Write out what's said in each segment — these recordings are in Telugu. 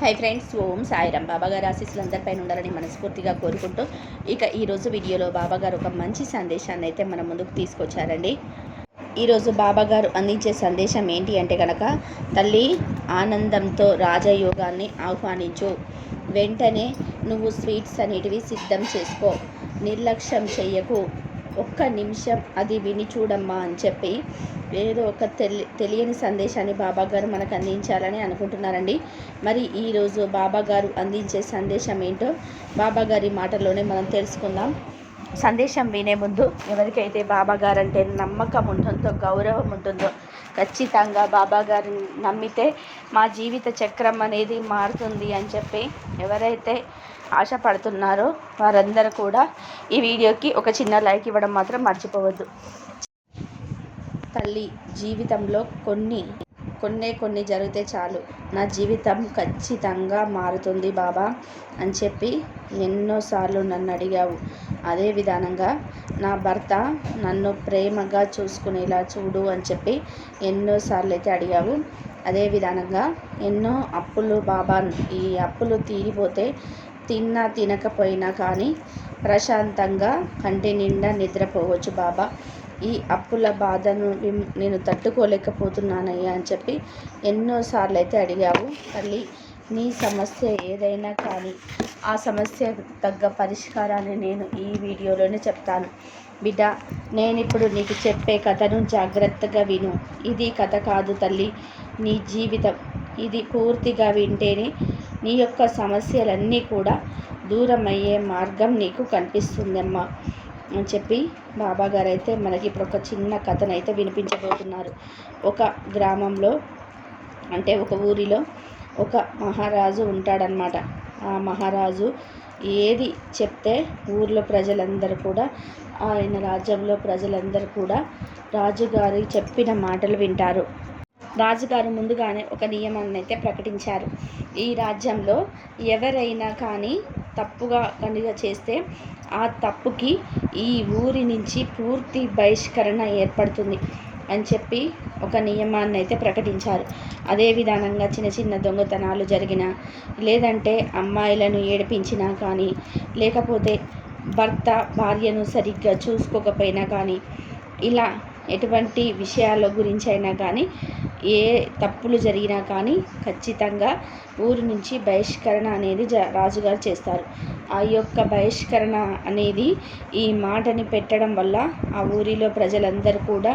హై ఫ్రెండ్స్ ఓం సాయిరామ్. బాబాగారు ఆశీస్సులు అందరిపైన ఉండాలని మనస్ఫూర్తిగా కోరుకుంటూ ఇక ఈరోజు వీడియోలో బాబాగారు ఒక మంచి సందేశాన్ని అయితే మన ముందుకు తీసుకొచ్చారండి. ఈరోజు బాబాగారు అందించే సందేశం ఏంటి అంటే కనుక తల్లి ఆనందంతో రాజయోగాన్ని ఆహ్వానించు. వెంటనే నువ్వు స్వీట్స్ అనేటివి సిద్ధం చేసుకో. నిర్లక్ష్యం చెయ్యకు. ఒక్క నిమిషం అది విని చూడమ్మా అని చెప్పి ఏదో ఒక తెలి తెలియని సందేశాన్ని బాబా గారు మనకు అందించాలని అనుకుంటున్నారండి. మరి ఈరోజు బాబా గారు అందించే సందేశం ఏంటో బాబా గారి మాటల్లోనే మనం తెలుసుకుందాం. సందేశం వినే ముందు ఎవరికైతే బాబా గారు అంటే నమ్మకం ఉంటుందో గౌరవం ఉంటుందో ఖచ్చితంగా బాబా గారిని నమ్మితే మా జీవిత చక్రం అనేది మారుతుంది అని చెప్పి ఎవరైతే ఆశపడుతున్నారో వారందరూ కూడా ఈ వీడియోకి ఒక చిన్న లైక్ ఇవ్వడం మాత్రం మర్చిపోవద్దు. తల్లి జీవితంలో కొన్ని కొన్నే కొన్ని జరిగితే చాలు. నా జీవితం ఖచ్చితంగా మారుతుంది బాబా అని చెప్పి ఎన్నోసార్లు నన్ను అడిగావు. అదే విధానంగా నా భర్త నన్ను ప్రేమగా చూసుకునేలా చూడు అని చెప్పి ఎన్నోసార్లు అయితే అడిగావు. అదే విధానంగా ఎన్నో అప్పులు బాబా ఈ అప్పులు తీరిపోతే తిన్నా తినకపోయినా కానీ ప్రశాంతంగా కంటి నిండా నిద్రపోవచ్చు బాబా. ఈ అప్పుల బాధను నేను తట్టుకోలేకపోతున్నానయ్యా అని చెప్పి ఎన్నోసార్లు అయితే అడిగావు. తల్లి నీ సమస్య ఏదైనా కానీ ఆ సమస్య తగ్గ పరిష్కారాన్ని నేను ఈ వీడియోలోనే చెప్తాను. బిడ్డ నేను ఇప్పుడు నీకు చెప్పే కథను జాగ్రత్తగా విను. ఇది కథ కాదు తల్లి నీ జీవితం. ఇది పూర్తిగా వింటేనే నీ యొక్క సమస్యలన్నీ కూడా దూరమయ్యే మార్గం నీకు కనిపిస్తుందమ్మా. అని చెప్పి బాబా గారు అయితే మనకి ఇప్పుడు ఒక చిన్న కథను అయితే వినిపించబోతున్నారు. ఒక గ్రామంలో అంటే ఒక ఊరిలో ఒక మహారాజు ఉంటాడనమాట ఆ మహారాజు ఏది చెప్తే ఊర్లో ప్రజలందరూ కూడా ఆయన రాజ్యంలో ప్రజలందరూ కూడా రాజుగారి చెప్పిన మాటలు వింటారు. రాజుగారు ముందుగానే ఒక నియమాన్ని అయితే ప్రకటించారు. ఈ రాజ్యంలో ఎవరైనా కానీ తప్పుగా కనుక చేస్తే ఆ తప్పుకి ఈ ఊరి నుంచి పూర్తి బహిష్కరణ ఏర్పడుతుంది అని చెప్పి ఒక నియమాన్ని అయితే ప్రకటించారు. అదే విధానంగా చిన్న చిన్న దొంగతనాలు జరిగిన లేదంటే అమ్మాయిలను ఏడిపించినా కానీ లేకపోతే భర్త భార్యను సరిగ్గా చూసుకోకపోయినా కానీ ఇలా ఎటువంటి విషయాల గురించి అయినా కానీ ఏ తప్పులు జరిగినా కానీ ఖచ్చితంగా ఊరు నుంచి బహిష్కరణ అనేది జ రాజుగారు చేస్తారు. ఆ యొక్క బహిష్కరణ అనేది ఈ మాటని పెట్టడం వల్ల ఆ ఊరిలో ప్రజలందరూ కూడా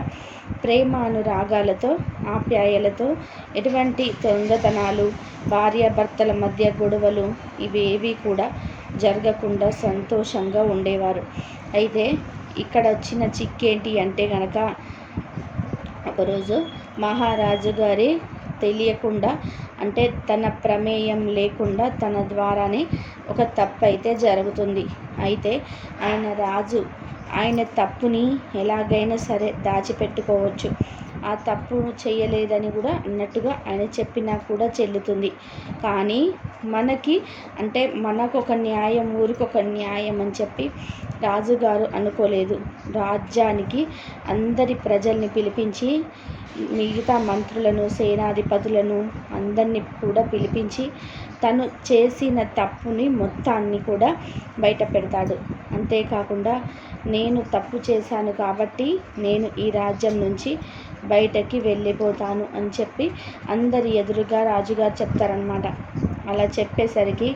ప్రేమ అనురాగాలతో ఆప్యాయలతో ఎటువంటి దొంగతనాలు భార్యాభర్తల మధ్య గొడవలు ఇవేవి కూడా జరగకుండా సంతోషంగా ఉండేవారు. అయితే ఇక్కడ వచ్చిన చిక్కేంటి అంటే కనుక ఒకరోజు మహారాజు గారి తెలియకుండా అంటే తన ప్రమేయం లేకుండా తన ద్వారానే ఒక తప్పు అయితే జరుగుతుంది. అయితే ఆయన రాజు ఆయన తప్పుని ఎలాగైనా సరే దాచిపెట్టుకోవచ్చు. ఆ తప్పు చేయలేదని కూడా అన్నట్టుగా ఆయన చెప్పినా కూడా చెల్లుతుంది. కానీ మనకి అంటే మనకు ఒక న్యాయం ఊరికి ఒక న్యాయం అని చెప్పి రాజుగారు అనుకోలేదు. రాజ్యానికి అందరి ప్రజల్ని పిలిపించి మిగతా మంత్రులను సేనాధిపతులను అందరినీ కూడా పిలిపించి తను చేసిన తప్పుని మొత్తాన్ని కూడా బయట పెడతాడు. అంతేకాకుండా నేను తప్పు చేశాను కాబట్టి నేను ఈ రాజ్యం నుంచి బయటకి వెళ్ళిపోతాను అని చెప్పి అందరి ఎదురుగా రాజుగారు చెప్తారనమాట అలా చెప్పేసరికి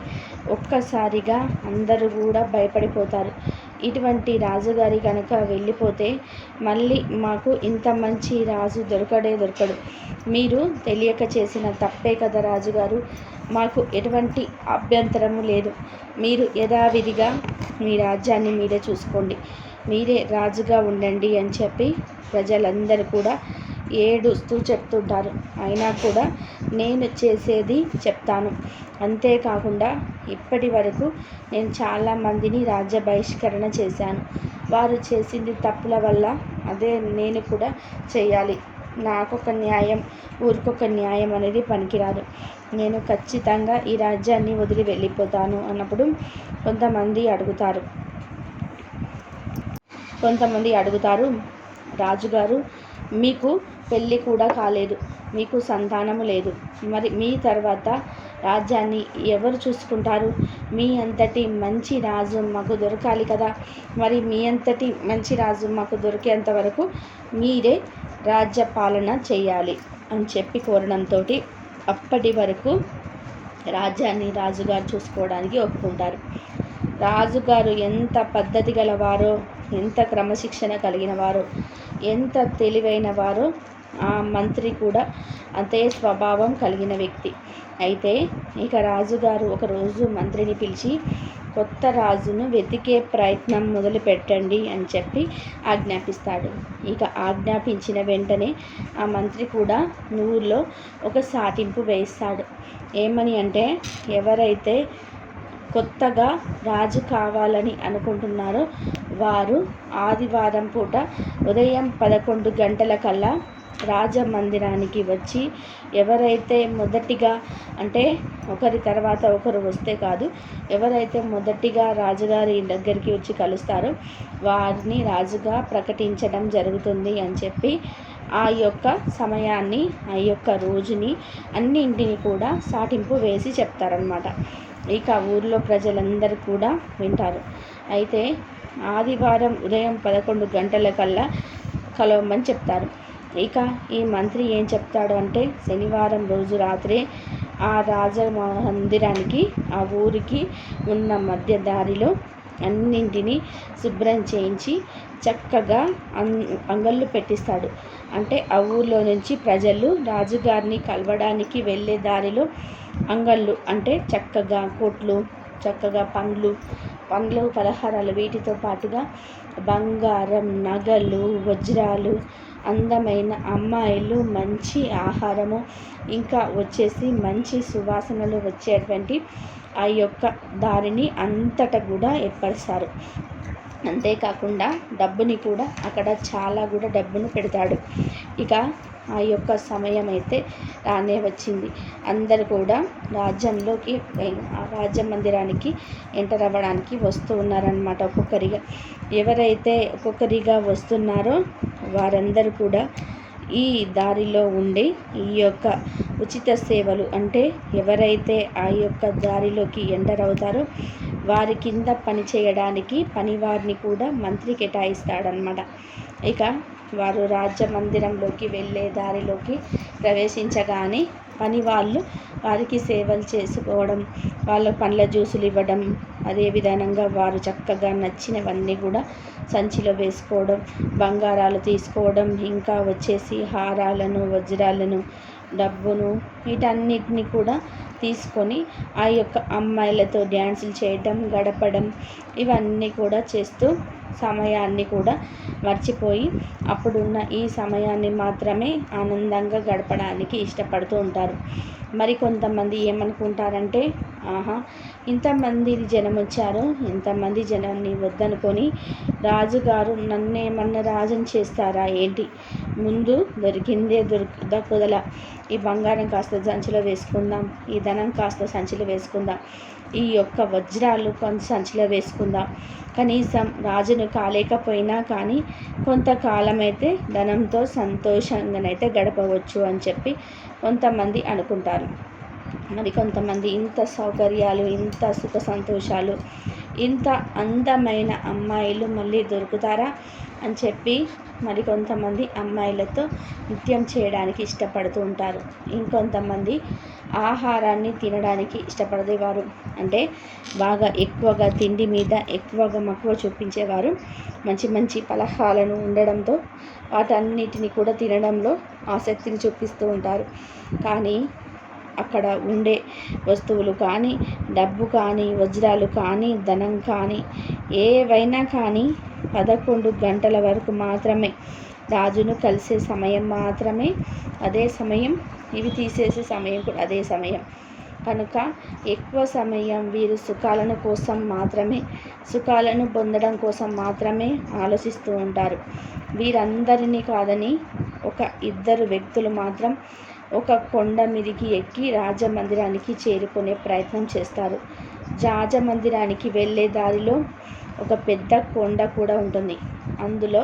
ఒక్కసారిగా అందరూ కూడా భయపడిపోతారు. ఇటువంటి రాజుగారి కనుక వెళ్ళిపోతే మళ్ళీ మాకు ఇంత మంచి రాజు దొరకడే దొరకడు. మీరు తెలియక చేసిన తప్పే కదా రాజుగారు. మాకు ఎటువంటి అభ్యంతరము లేదు. మీరు యథావిధిగా మీ రాజ్యాన్ని మీరే చూసుకోండి. మీరే రాజుగా ఉండండి అని చెప్పి ప్రజలందరూ కూడా ఏడుస్తూ చెప్తుంటారు. అయినా కూడా నేను చేసేది చెప్తాను. అంతేకాకుండా ఇప్పటి వరకు నేను చాలామందిని రాజ్య బహిష్కరణ చేశాను. వారు చేసింది తప్పుల వల్ల అదే నేను కూడా చేయాలి. నాకొక న్యాయం ఊరికొక న్యాయం అనేది పనికిరాదు. నేను ఖచ్చితంగా ఈ రాజ్యాన్ని వదిలి వెళ్ళిపోతాను అన్నప్పుడు కొంతమంది అడుగుతారు. కొంతమంది అడుగుతారు రాజుగారు మీకు పెళ్ళి కూడా కాలేదు మీకు సంతానము లేదు. మరి మీ తర్వాత రాజ్యాన్ని ఎవరు చూసుకుంటారు? మీ అంతటి మంచి రాజు మాకు దొరకాలి కదా. మరి మీ అంతటి మంచి రాజు మాకు దొరికేంత వరకు మీరే రాజ్య పాలన చేయాలి అని చెప్పి కోరడంతో అప్పటి వరకు రాజ్యాన్ని రాజుగారు చూసుకోవడానికి ఒప్పుకుంటారు. రాజుగారు ఎంత పద్ధతి గలవారో ఎంత క్రమశిక్షణ కలిగిన వారు ఎంత తెలివైన వారు ఆ మంత్రి కూడా అంతే స్వభావం కలిగిన వ్యక్తి. అయితే ఇక రాజుగారు ఒకరోజు మంత్రిని పిలిచి కొత్త రాజును వెతికే ప్రయత్నం మొదలు పెట్టండి అని చెప్పి ఆజ్ఞాపిస్తాడు. ఇక ఆజ్ఞాపించిన వెంటనే ఆ మంత్రి కూడా ఊళ్ళో ఒక సాటింపు వేస్తాడు. ఏమని అంటే ఎవరైతే కొత్తగా రాజు కావాలని అనుకుంటున్నారో. వారు ఆదివారం పూట ఉదయం పదకొండు గంటల కల్లా రాజమందిరానికి వచ్చి ఎవరైతే మొదటిగా అంటే ఒకరి తర్వాత ఒకరు వస్తే కాదు ఎవరైతే మొదటిగా రాజుగారి దగ్గరికి వచ్చి కలుస్తారో వారిని రాజుగా ప్రకటించడం జరుగుతుంది అని చెప్పి ఆ యొక్క సమయాన్ని ఆ యొక్క రోజుని అన్నింటిని కూడా సాటింపు వేసి చెప్తారనమాట ఇక ఊర్లో ప్రజలందరూ కూడా వింటారు. అయితే ఆదివారం ఉదయం పదకొండు గంటల కల్లా కలవమని చెప్తారు. ఇక ఈ మంత్రి ఏం చెప్తాడు అంటే శనివారం రోజు రాత్రే ఆ రాజ మందిరానికి ఆ ఊరికి ఉన్న మధ్య దారిలో అన్నింటినీ శుభ్రం చేయించి చక్కగా అం అంగళ్ళు పెట్టిస్తాడు. అంటే ఆ ఊర్లో నుంచి ప్రజలు రాజుగారిని కలవడానికి వెళ్ళే దారిలో అంగళ్ళు అంటే చక్కగా కొట్లు చక్కగా పండ్లు పండ్లు పలహారాలు వీటితో పాటుగా బంగారం నగలు వజ్రాలు అందమైన అమ్మాయిలు మంచి ఆహారము ఇంకా వచ్చేసి మంచి సువాసనలు వచ్చేటువంటి ఆ యొక్క దారిని అంతటా కూడా ఏర్పరుస్తారు. అంతేకాకుండా డబ్బుని కూడా అక్కడ చాలా కూడా డబ్బును పెడతాడు. ఇక ఆ యొక్క సమయం అయితే రానే వచ్చింది. అందరు కూడా రాజ్యంలోకి ఆ రాజ్య మందిరానికి ఎంటర్ అవ్వడానికి వస్తూ ఉన్నారనమాట ఒక్కొక్కరిగా. ఎవరైతే ఒక్కొక్కరిగా వస్తున్నారో వారందరూ కూడా ఈ దారిలో ఉండి ఈ యొక్క ఉచిత సేవలు అంటే ఎవరైతే ఆ యొక్క దారిలోకి ఎంటర్ అవుతారో వారి కింద పని చేయడానికి పనివారిని కూడా మంత్రి కేటాయిస్తాడనమాట ఇక వారు రాజ్య మందిరంలోకి వెళ్ళే దారిలోకి ప్రవేశించగానే పని వాళ్ళు వారికి సేవలు చేసుకోవడం వాళ్ళ పండ్ల జ్యూసులు ఇవ్వడం అదే విధానంగా వారు చక్కగా నచ్చినవన్నీ కూడా సంచిలో వేసుకోవడం బంగారాలు తీసుకోవడం ఇంకా వచ్చేసి హారాలను వజ్రాలను డబ్బును వీటన్నిటిని కూడా తీసుకొని ఆ యొక్క అమ్మాయిలతో డ్యాన్సులు చేయడం గడపడం ఇవన్నీ కూడా చేస్తూ సమయాన్ని కూడా మర్చిపోయి అప్పుడున్న ఈ సమయాన్ని మాత్రమే ఆనందంగా గడపడానికి ఇష్టపడుతూ ఉంటారు. మరి కొంతమంది ఏమనుకుంటారంటే ఆహా ఇంతమంది జనం వచ్చారు ఇంతమంది జనాన్ని వద్దనుకొని రాజుగారు నన్నేమన్నా రాజుని చేస్తారా ఏంటి? ముందు దొరికిందే దొరకదల ఈ బంగారం కాస్త సంచిలో వేసుకుందాం ఈ ధనం కాస్త సంచిలో వేసుకుందాం ఈ యొక్క వజ్రాలు కొంత సంచిలో వేసుకుందాం. కనీసం రాజును కాలేకపోయినా కానీ కొంతకాలం అయితే ధనంతో సంతోషంగానైతే గడపవచ్చు అని చెప్పి కొంతమంది అనుకుంటారు. మరి కొంతమంది ఇంత సౌకర్యాలు ఇంత సుఖ సంతోషాలు ఇంత అందమైన అమ్మాయిలు మళ్ళీ దొరుకుతారా అని చెప్పి మరికొంతమంది అమ్మాయిలతో నృత్యం చేయడానికి ఇష్టపడుతూ ఉంటారు. ఇంకొంతమంది ఆహారాన్ని తినడానికి ఇష్టపడేవారు. అంటే బాగా ఎక్కువగా తిండి మీద ఎక్కువగా మక్కువ చూపించేవారు. మంచి మంచి పలహాలను ఉండడంతో వాటన్నిటిని కూడా తినడంలో ఆసక్తిని చూపిస్తూ ఉంటారు. కానీ అక్కడ ఉండే వస్తువులు కానీ డబ్బు కానీ వజ్రాలు కానీ ధనం కానీ ఏవైనా కానీ పదకొండు గంటల వరకు మాత్రమే. రాజును కలిసే సమయం మాత్రమే. అదే సమయం ఇవి తీసేసే సమయం కూడా అదే సమయం. కనుక ఎక్కువ సమయం వీరు సుఖాలను కోసం మాత్రమే సుఖాలను పొందడం కోసం మాత్రమే ఆలోచిస్తూ ఉంటారు. వీరందరినీ కాదని ఒక ఇద్దరు వ్యక్తులు మాత్రం ఒక కొండ మీదికి ఎక్కి రాజమందిరానికి చేరుకునే ప్రయత్నం చేస్తారు. రాజమందిరానికి వెళ్ళే దారిలో ఒక పెద్ద కొండ కూడా ఉంటుంది. అందులో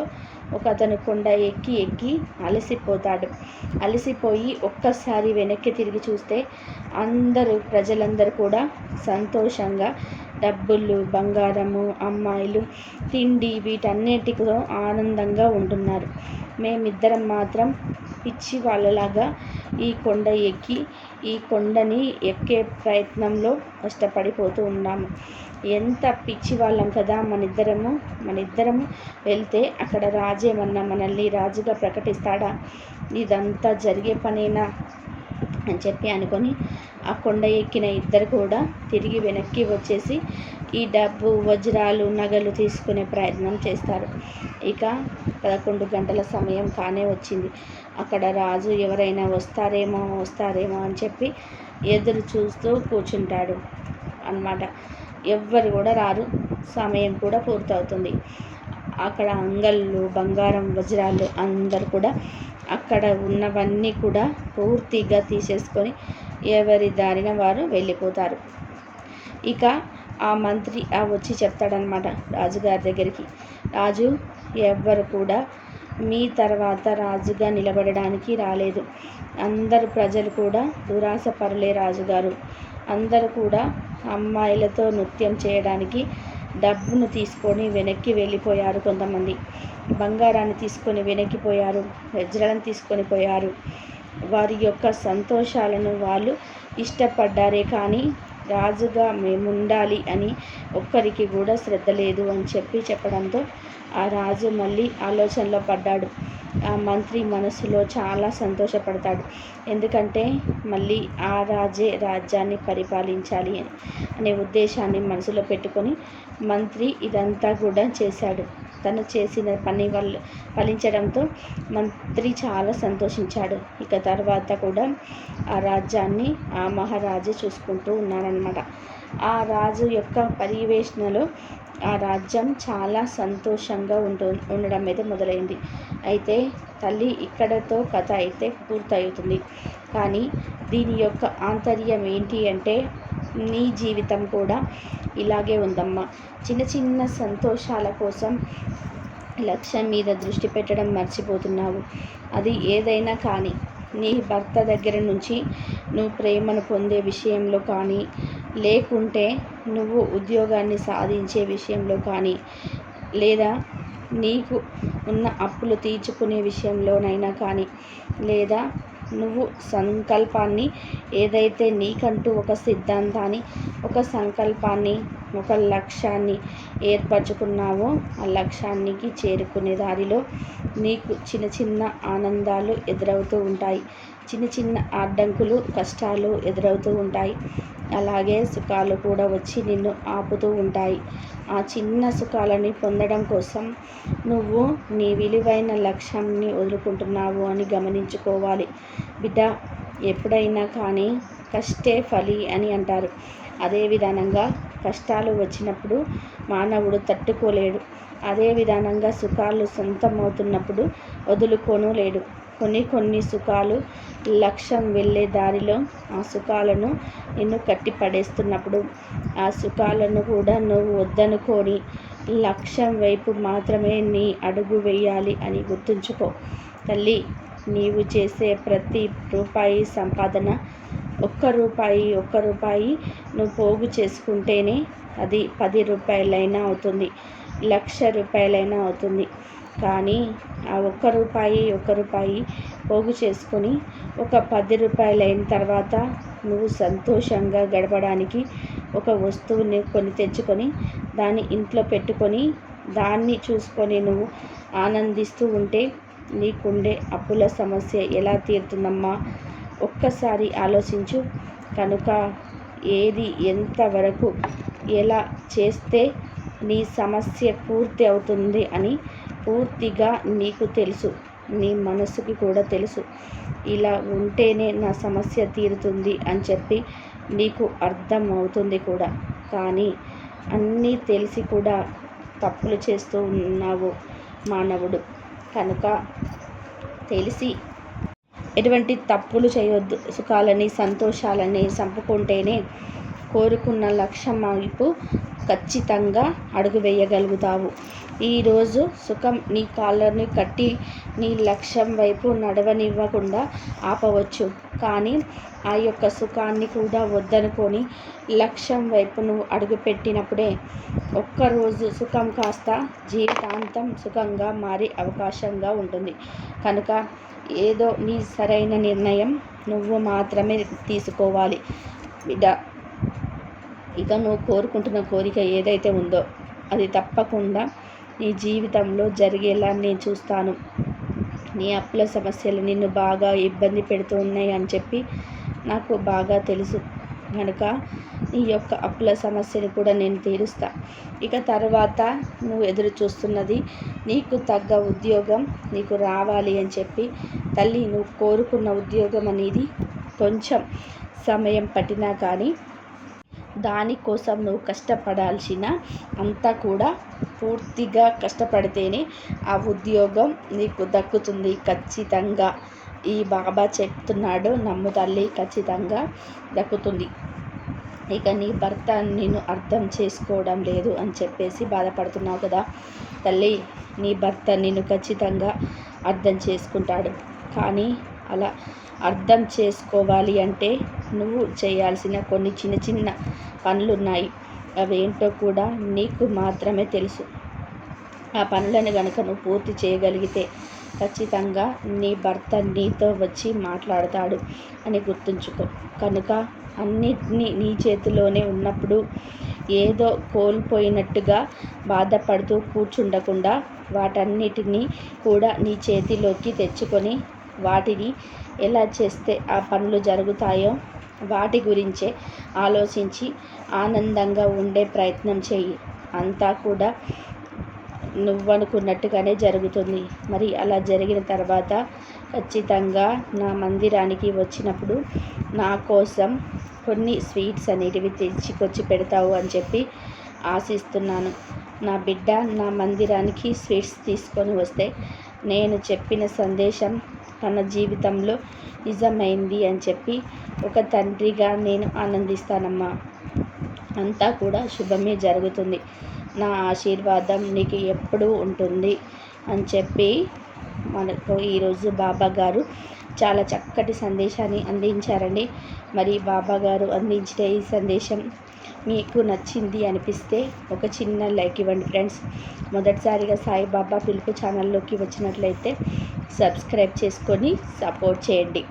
ఒక అతను కొండ ఎక్కి ఎక్కి అలసిపోతాడు. అలసిపోయి ఒక్కసారి వెనక్కి తిరిగి చూస్తే అందరూ ప్రజలందరూ కూడా సంతోషంగా డబ్బులు బంగారము అమ్మాయిలు తిండి వీటన్నిటితో ఆనందంగా ఉంటున్నారు. మేమిద్దరం మాత్రం పిచ్చి వాళ్ళలాగా ఈ కొండ ఎక్కి ఈ కొండని ఎక్కే ప్రయత్నంలో కష్టపడిపోతూ ఉన్నాము ఎంత పిచ్చి వాళ్ళం కదా మనిద్దరము. మనిద్దరము వెళ్తే అక్కడ రాజేమన్నా మనల్ని రాజుగా ప్రకటిస్తాడా? ఇదంతా జరిగే పనేనా? అని చెప్పి అనుకొని ఆ కొండ ఎక్కిన ఇద్దరు కూడా తిరిగి వెనక్కి వచ్చేసి ఈ డబ్బు వజ్రాలు నగలు తీసుకునే ప్రయత్నం చేస్తారు. ఇక పదకొండు గంటల సమయం కానే వచ్చింది. అక్కడ రాజు ఎవరైనా వస్తారేమో వస్తారేమో అని చెప్పి ఎదురు చూస్తూ కూర్చుంటాడు అన్నమాట. ఎవ్వరు కూడా రారు. సమయం కూడా పూర్తవుతుంది. అక్కడ అంగళ్ళు బంగారం వజ్రాలు అందరు కూడా అక్కడ ఉన్నవన్నీ కూడా పూర్తిగా తీసేసుకొని ఎవరి దారిన వారు వెళ్ళిపోతారు. ఇక ఆ మంత్రి ఆ వచ్చి చెప్తాడనమాట రాజుగారి దగ్గరికి. రాజు ఎవ్వరు కూడా మీ తర్వాత రాజుగా నిలబడడానికి రాలేదు. అందరు ప్రజలు కూడా దురాశ పరులే రాజుగారు. అందరు కూడా అమ్మాయిలతో నృత్యం చేయడానికి డబ్బును తీసుకొని వెనక్కి వెళ్ళిపోయారు కొంతమంది. బంగారాన్ని తీసుకొని వెనక్కిపోయారు వజ్రాలను తీసుకొని పోయారు. వారి యొక్క సంతోషాలను వాళ్ళు ఇష్టపడ్డారే కానీ రాజుగా మేము ఉండాలి అని ఒక్కరికి కూడా శ్రద్ధ లేదు అని చెప్పి చెప్పడంతో ఆ రాజు మళ్ళీ ఆలోచనలో పడ్డాడు. ఆ మంత్రి మనసులో చాలా సంతోషపడతాడు. ఎందుకంటే మళ్ళీ ఆ రాజే రాజ్యాన్ని పరిపాలించాలి అనే ఉద్దేశాన్ని మనసులో పెట్టుకొని మంత్రి ఇదంతా కూడా చేశాడు. తను చేసిన పని వల్ల ఫలించడంతో మంత్రి చాలా సంతోషించాడు. ఇక తర్వాత కూడా ఆ రాజ్యాన్ని ఆ మహారాజు చూసుకుంటూ ఉన్నారనమాట ఆ రాజు యొక్క పర్యవేక్షణలో ఆ రాజ్యం చాలా సంతోషంగా ఉంటు ఉండడం అయితే మొదలైంది. అయితే తల్లి ఇక్కడతో కథ అయితే పూర్తవుతుంది. కానీ దీని యొక్క ఆంతర్యం ఏంటి అంటే నీ జీవితం కూడా ఇలాగే ఉందమ్మా. చిన్న చిన్న సంతోషాల కోసం లక్ష్యం మీద దృష్టి పెట్టడం మర్చిపోతున్నావు. అది ఏదైనా కానీ నీ భర్త దగ్గర నుంచి నువ్వు ప్రేమను పొందే విషయంలో కానీ లేకుంటే నువ్వు ఉద్యోగాన్ని సాధించే విషయంలో కానీ లేదా నీకు ఉన్న అప్పులు తీర్చుకునే విషయంలోనైనా కానీ లేదా నువ్వు సంకల్పాన్ని ఏదైతే నీకంటూ ఒక సిద్ధాంతాన్ని ఒక సంకల్పాన్ని ఒక లక్ష్యాన్ని ఏర్పరచుకున్నావో ఆ లక్ష్యానికి చేరుకునే దారిలో నీకు చిన్న చిన్న ఆనందాలు ఎదురవుతూ ఉంటాయి. చిన్న చిన్న అడ్డంకులు కష్టాలు ఎదురవుతూ ఉంటాయి. అలాగే సుఖాలు కూడా వచ్చి నిన్ను ఆపుతూ ఉంటాయి. ఆ చిన్న సుఖాలని పొందడం కోసం నువ్వు నీ విలువైన లక్ష్యాన్ని వదులుకుంటున్నావు అని గమనించుకోవాలి. బిడ్డ ఎప్పుడైనా కానీ కష్టే ఫలి అని అంటారు. అదే విధానంగా కష్టాలు వచ్చినప్పుడు మానవుడు తట్టుకోలేడు. అదే విధానంగా సుఖాలు సొంతమవుతున్నప్పుడు వదులుకోను లేడు. కొన్ని కొన్ని సుఖాలు లక్ష్యం వెళ్ళే దారిలో ఆ సుఖాలను నిన్ను కట్టి పడేస్తున్నప్పుడు ఆ సుఖాలను కూడా నువ్వు వద్దనుకొని లక్ష్యం వైపు మాత్రమే నీ అడుగు వేయాలి అని గుర్తుంచుకో. తల్లి నీవు చేసే ప్రతి రూపాయి సంపాదన ఒక్క రూపాయి ఒక్క రూపాయి నువ్వు పోగు చేసుకుంటేనే అది పది రూపాయలైనా అవుతుంది లక్ష రూపాయలైనా అవుతుంది. కానీ ఆ ఒక్క రూపాయి ఒక్క రూపాయి పోగు చేసుకొని ఒక పది రూపాయలు అయిన తర్వాత నువ్వు సంతోషంగా గడపడానికి ఒక వస్తువుని కొని తెచ్చుకొని దాన్ని ఇంట్లో పెట్టుకొని దాన్ని చూసుకొని నువ్వు ఆనందిస్తూ ఉంటే నీకుండే అప్పుల సమస్య ఎలా తీరుతుందమ్మా? ఒక్కసారి ఆలోచించు. కనుక ఏది ఎంతవరకు ఎలా చేస్తే నీ సమస్య పూర్తి అవుతుంది అని పూర్తిగా నీకు తెలుసు. నీ మనసుకి కూడా తెలుసు. ఇలా ఉంటేనే నా సమస్య తీరుతుంది అని చెప్పి నీకు అర్థం అవుతుంది కూడా. కానీ అన్నీ తెలిసి కూడా తప్పులు చేస్తూ ఉన్నావు మానవుడు. కనుక తెలిసి ఎటువంటి తప్పులు చేయొద్దు. సుఖాలని సంతోషాలని చంపుకుంటేనే కోరుకున్న లక్ష్యం వైపు ఖచ్చితంగా అడుగు వేయగలుగుతావు. ఈరోజు సుఖం నీ కాళ్ళని కట్టి నీ లక్ష్యం వైపు నడవనివ్వకుండా ఆపవచ్చు. కానీ ఆ యొక్క సుఖాన్ని కూడా వద్దనుకొని లక్ష్యం వైపు నువ్వు అడుగుపెట్టినప్పుడే ఒక్కరోజు సుఖం కాస్త జీవితాంతం సుఖంగా మారే అవకాశంగా ఉంటుంది. కనుక ఏదో నీ సరైన నిర్ణయం నువ్వు మాత్రమే తీసుకోవాలి. బిడ్డ ఇక నువ్వు కోరుకుంటున్న కోరిక ఏదైతే ఉందో అది తప్పకుండా నీ జీవితంలో జరిగేలా నేను చూస్తాను. నీ అప్పుల సమస్యలు నిన్ను బాగా ఇబ్బంది పెడుతూ ఉన్నాయి అని చెప్పి నాకు బాగా తెలుసు. కనుక నీ యొక్క అప్పుల సమస్యను కూడా నేను తీరుస్తా. ఇక తర్వాత నువ్వు ఎదురు చూస్తున్నది నీకు తగ్గ ఉద్యోగం నీకు రావాలి అని చెప్పి తల్లి నువ్వు కోరుకున్న ఉద్యోగం అనేది కొంచెం సమయం పట్టినా కానీ దానికోసం నువ్వు కష్టపడాల్సిన అంతా కూడా పూర్తిగా కష్టపడితేనే ఆ ఉద్యోగం నీకు దక్కుతుంది. ఖచ్చితంగా ఈ బాబా చెప్తున్నాడు నమ్ము తల్లి ఖచ్చితంగా దక్కుతుంది. ఇక నీ భర్త నేను అర్థం చేసుకోవడం లేదు అని చెప్పేసి బాధపడుతున్నావు కదా తల్లి. నీ భర్త నిన్ను ఖచ్చితంగా అర్థం చేసుకుంటాడు. కానీ అలా అర్థం చేసుకోవాలి అంటే నువ్వు చేయాల్సిన కొన్ని చిన్న చిన్న పనులు ఉన్నాయి అవేంటో కూడా నీకు మాత్రమే తెలుసు. ఆ పనులను కనుక నువ్వు పూర్తి చేయగలిగితే ఖచ్చితంగా నీ భర్త నీతో వచ్చి మాట్లాడతాడు అని గుర్తుంచుకో. కనుక అన్నిటినీ నీ చేతిలోనే ఉన్నప్పుడు ఏదో కోల్పోయినట్టుగా బాధపడుతూ కూర్చుండకుండా వాటన్నిటినీ కూడా నీ చేతిలోకి తెచ్చుకొని వాటిని ఎలా చేస్తే ఆ పనులు జరుగుతాయో వాటి గురించే ఆలోచించి ఆనందంగా ఉండే ప్రయత్నం చేయి అంతా కూడా నువ్వనుకున్నట్టుగానే జరుగుతుంది. మరి అలా జరిగిన తర్వాత ఖచ్చితంగా నా మందిరానికి వచ్చినప్పుడు నా కోసం కొన్ని స్వీట్స్ అనేటివి తెచ్చికొచ్చి పెడతావు అని చెప్పి ఆశిస్తున్నాను. నా బిడ్డ నా మందిరానికి స్వీట్స్ తీసుకొని వస్తే నేను చెప్పిన సందేశం తన జీవితంలో నిజమైంది అని చెప్పి ఒక తండ్రిగా నేను ఆనందిస్తానమ్మా. అంతా కూడా శుభమే జరుగుతుంది. నా ఆశీర్వాదం నీకు ఎప్పుడూ ఉంటుంది అని చెప్పి మనకు ఈరోజు బాబా గారు చాలా చక్కటి సందేశాన్ని అందించారండి. మరి బాబా గారు అందించిన ఈ సందేశం మీకు నచ్చింది అనిపిస్తే ఒక చిన్న లైక్ ఇవ్వండి ఫ్రెండ్స్. మొదటిసారిగా సాయిబాబా పిలుపు ఛానల్లోకి వచ్చినట్లయితే సబ్స్క్రైబ్ చేసుకొని సపోర్ట్ చేయండి.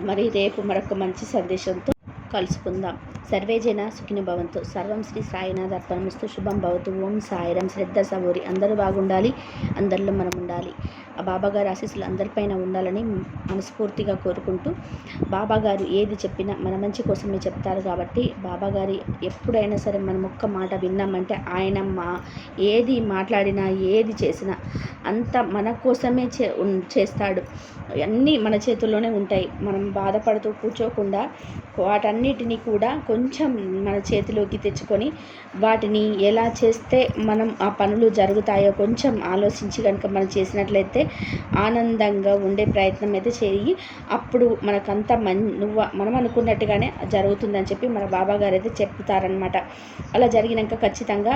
మరి రేపు మరొక మంచి సందేశంతో కలుసుకుందాం. సర్వే జన సుఖిని భవంతు. సర్వం శ్రీ సాయినాథ్ అర్పణమిస్తూ. శుభం భవతు. ఓం సాయిరం. శ్రద్ధ సవోరి. అందరూ బాగుండాలి. అందరిలో మనం ఉండాలి ఆ బాబాగారి ఆశీస్సులు అందరిపైన ఉండాలని మనస్ఫూర్తిగా కోరుకుంటూ బాబాగారు ఏది చెప్పినా మన మంచి కోసమే చెప్తారు కాబట్టి బాబాగారి ఎప్పుడైనా సరే మనం ఒక్క మాట విన్నామంటే ఆయన మా ఏది మాట్లాడినా ఏది చేసినా అంత మన కోసమే చే చేస్తాడు. అన్నీ మన చేతుల్లోనే ఉంటాయి. మనం బాధపడుతూ కూర్చోకుండా వాటన్నిటినీ కూడా కొంచెం మన చేతిలోకి తెచ్చుకొని వాటిని ఎలా చేస్తే మనం ఆ పనులు జరుగుతాయో కొంచెం ఆలోచించి కనుక మనం చేసినట్లయితే ఆనందంగా ఉండే ప్రయత్నం అయితే చేయి. అప్పుడు మనకంతా మన్ నువ్వు మనం అనుకున్నట్టుగానే జరుగుతుందని చెప్పి మన బాబా గారు అయితే చెప్తారనమాట అలా జరిగినాక ఖచ్చితంగా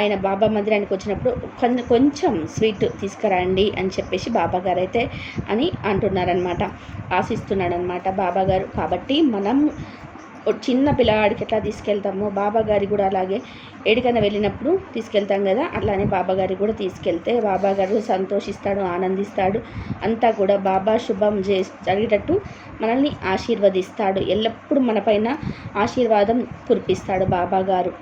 ఆయన బాబా మందిరానికి వచ్చినప్పుడు కొంచెం స్వీట్ తీసుకురండి అని చెప్పేసి బాబా గారు అయితే అని అంటున్నారనమాట ఆశిస్తున్నాడనమాట బాబా గారు. కాబట్టి మనం చిన్న పిల్లవాడికి ఎట్లా తీసుకెళ్తామో బాబాగారి కూడా అలాగే ఎడికైనా వెళ్ళినప్పుడు తీసుకెళ్తాం కదా అట్లానే బాబాగారి కూడా తీసుకెళ్తే బాబాగారు సంతోషిస్తాడు ఆనందిస్తాడు. అంతా కూడా బాబా శుభం చే జరిగేటట్టు మనల్ని ఆశీర్వదిస్తాడు. ఎల్లప్పుడూ మన పైన ఆశీర్వాదం కురిపిస్తాడు బాబాగారు.